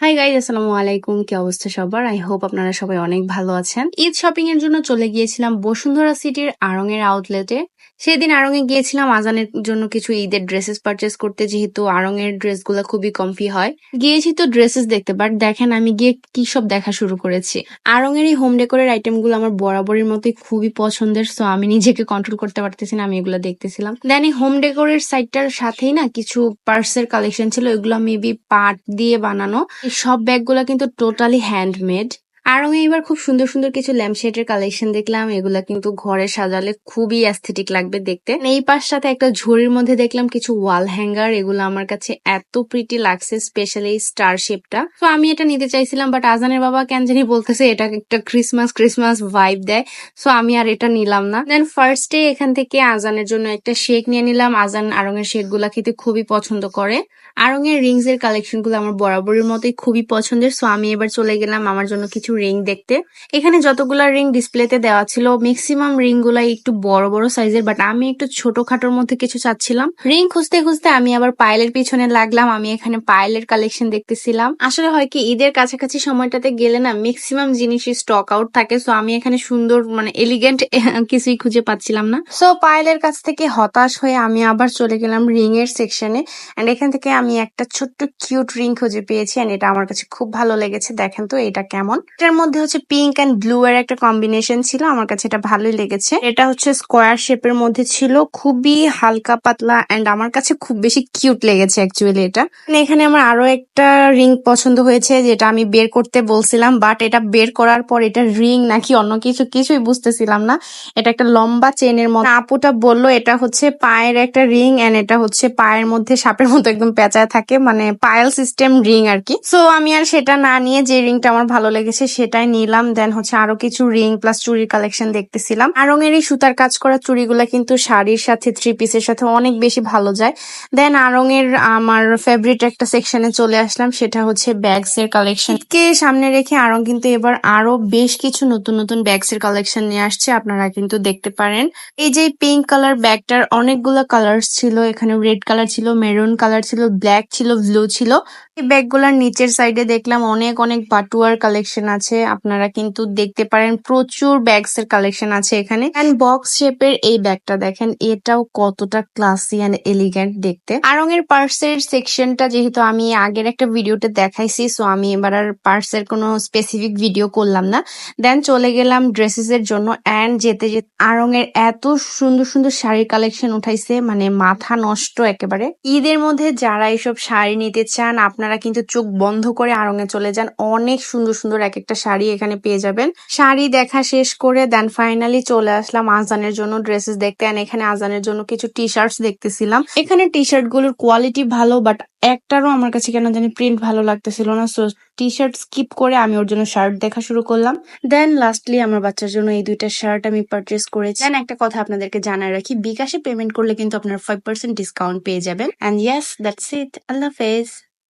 Hi guys আসসালামু আলাইকুম। কি অবস্থা সবার? আই হোপ আপনারা সবাই অনেক ভালো আছেন। ঈদ শপিং এর জন্য চলে গিয়েছিলাম বসুন্ধরা সিটির আড়ং এর আউটলেটে সেদিন আড়ং এ গিয়েছিলাম আজানের জন্য কিছু ঈদের ড্রেসেস পারচেস করতে, যেহেতু আড়ং এর ড্রেসগুলা খুবই কমফি হয়। গিয়েছি তো ড্রেসেস দেখতে বাট দেখেন আমি গিয়ে কি সব দেখা শুরু করেছি। আড়ং এর এই হোম ডেকোরের আইটেমগুলো আমার বরাবরের মতোই খুবই পছন্দের সো আমি নিজেকে কন্ট্রোল করতে পারতেছি না, আমি এগুলো দেখতেছিলাম। দেন এই হোম ডেকোরের সাইডটার সাথেই না কিছু পার্সের কালেকশন ছিল এগুলো মেবি পাট দিয়ে বানানো। সব ব্যাগগুলো কিন্তু টোটালি হ্যান্ডমেড আর আমি এবার খুব সুন্দর সুন্দর কিছু ল্যাম্পশেডের কালেকশন দেখলাম। এগুলা কিন্তু ঘরে সাজালে খুবই অ্যাস্থেটিক লাগবে দেখতে। এই পাশটাতে একটা ঝুড়ির মধ্যে দেখলাম কিছু ওয়াল হ্যাঙ্গার এগুলো আমার কাছে এত প্রিটি লাগছে স্পেশালি স্টার শেপটা তো আমি এটা নিতে চাইছিলাম বাট আজানের বাবা কেন জানি বলতেছে, এটা একটা ক্রিসমাস ক্রিসমাস ভাইব দেয়। সো আমি আর এটা নিলাম না। দেন ফার্স্ট ডে এখান থেকে আজানের জন্য একটা শেক নিয়ে নিলাম। আজান আরঙের শেকগুলা খেতে খুবই পছন্দ করে। আরং এর রিংস এর কালেকশনগুলো আমার বরাবরের মতোই খুবই পছন্দের। সো আমি এবার চলে গেলাম আমার জন্য কিছু রিং দেখতে। এখানে যতগুলা রিং ডিসপ্লেতে দেওয়া ছিল ম্যাক্সিমাম রিংগুলা একটু বড় বড় সাইজের বাট আমি একটু ছোটখাটোর মধ্যে কিছু চাচ্ছিলাম। রিং খুঁজতে খুঁজতে আমি আবার পায়েলের পিছনে লাগলাম, আমি এখানে পায়েলের কালেকশন দেখতেছিলাম। আসলে হয় কি, ঈদের কাছাকাছি সময়টাতে গেলে না ম্যাক্সিমাম জিনিসই স্টক আউট থাকে সো আমি এখানে সুন্দর মানে এলিগেন্ট কিছুই খুঁজে পাচ্ছিলাম না। সো পায়েলের কাছ থেকে হতাশ হয়ে আমি আবার চলে গেলাম রিং এর সেকশনে এন্ড এখান থেকে আমি একটা ছোট্ট কিউট রিং খুঁজে পেয়েছি এন্ড এটা আমার কাছে খুব ভালো লেগেছে। দেখেন তো, এটা কেমন? এটার মধ্যে হচ্ছে পিঙ্ক এন্ড ব্লু এর একটা কম্বিনেশন ছিল, আমার কাছে এটা ভালোই লেগেছে। এটা হচ্ছে স্কোয়ার শেপের মধ্যে ছিল, খুবই হালকা পাতলা এন্ড আমার কাছে খুব বেশি কিউট লেগেছে অ্যাকচুয়ালি এটা। এখানে আমার আরও একটা রিং পছন্দ হয়েছে, যেটা আমি বের করতে বলছিলাম বাট এটা বের করার পর এটা রিং নাকি অন্য কিছু, কিছুই বুঝতেছিলাম না। এটা একটা লম্বা চেনের মতো আপুটা বলল, এটা হচ্ছে পায়ের একটা রিং এন্ড এটা হচ্ছে পায়ের মধ্যে সাপের মতো একদম পেঁচায় থাকে মানে পায়েল সিস্টেম রিং আর কি। সো আমি আর সেটা না নিয়ে যে রিংটা আমার ভালো লেগেছে সেটাই নিলাম। দেন হচ্ছে আরও কিছু রিং প্লাস চুরির কালেকশন দেখতেছিলাম। আরঙের এই সুতার কাজ করা চুড়িগুলা কিন্তু শাড়ির সাথে থ্রি পিসের সাথে অনেক বেশি ভালো যায়। দেন আরঙের আমার ফেভারিট একটা সেকশনে চলে আসলাম, সেটা হচ্ছে ব্যাগস এর কালেকশন কে সামনে রেখে আরং কিন্তু এবার আরও বেশ কিছু নতুন নতুন ব্যাগস এর কালেকশন নিয়ে আসছে, আপনারা কিন্তু দেখতে পারেন। এই যে পিঙ্ক কালার ব্যাগটার অনেকগুলো কালার ছিল, এখানে রেড কালার ছিল মেরুন কালার ছিল ব্ল্যাক ছিল ব্লু ছিল। এই ব্যাগগুলোর নিচের সাইডে দেখলাম অনেক অনেক বাটুয়ার কালেকশন আপনারা কিন্তু দেখতে পারেন প্রচুর ব্যাগস এর কালেকশন আছে এখানে। এন্ড বক্স শেপের এই ব্যাগটা দেখেন, এটাও কতটা ক্লাসি এন্ড এলিগেন্ট দেখতে। আরং এর পার্সের সেকশনটা যেহেতু আমি আগের একটা ভিডিওতে দেখাইছি সো আমি এবার আর পার্সের কোনো স্পেসিফিক ভিডিও করলাম না। দেন চলে গেলাম ড্রেসেস এর জন্য এন্ড যেতে যেতে আরং এর এত সুন্দর সুন্দর শাড়ির কালেকশন উঠাইছে মানে মাথা নষ্ট একেবারে। ঈদের মধ্যে যারা এসব শাড়ি নিতে চান, আপনারা কিন্তু চোখ বন্ধ করে আড়ঙে চলে যান। অনেক সুন্দর সুন্দর এক শাড়ি এখানে পেয়ে যাবেন। শাড়ি দেখা শেষ করে দেন ফাইনালি চলে আসলাম আজানের জন্য ড্রেসেস দেখতে। এখানে আজানের জন্য কিছু টি শার্টস দেখতেছিলাম। এখানে টি শার্টগুলোর কোয়ালিটি ভালো বাট একটারও আমার কাছে কেন জানি প্রিন্ট ভালো লাগতেছিল না। সো টি শার্ট স্কিপ করে আমি ওর জন্য শার্ট দেখা শুরু করলাম। দেন লাস্টলি আমার বাচ্চার জন্য এই দুইটা শার্ট আমি পারচেস করেছি। দেন একটা কথা আপনাদেরকে জানাই রাখি, বিকাশে পেমেন্ট করলে কিন্তু আপনার ফাইভ পার্সেন্ট ডিসকাউন্ট পেয়ে যাবেন। অ্যান্ড ইয়াস দ্যাটস ইট আল্লাহ হাফেজ।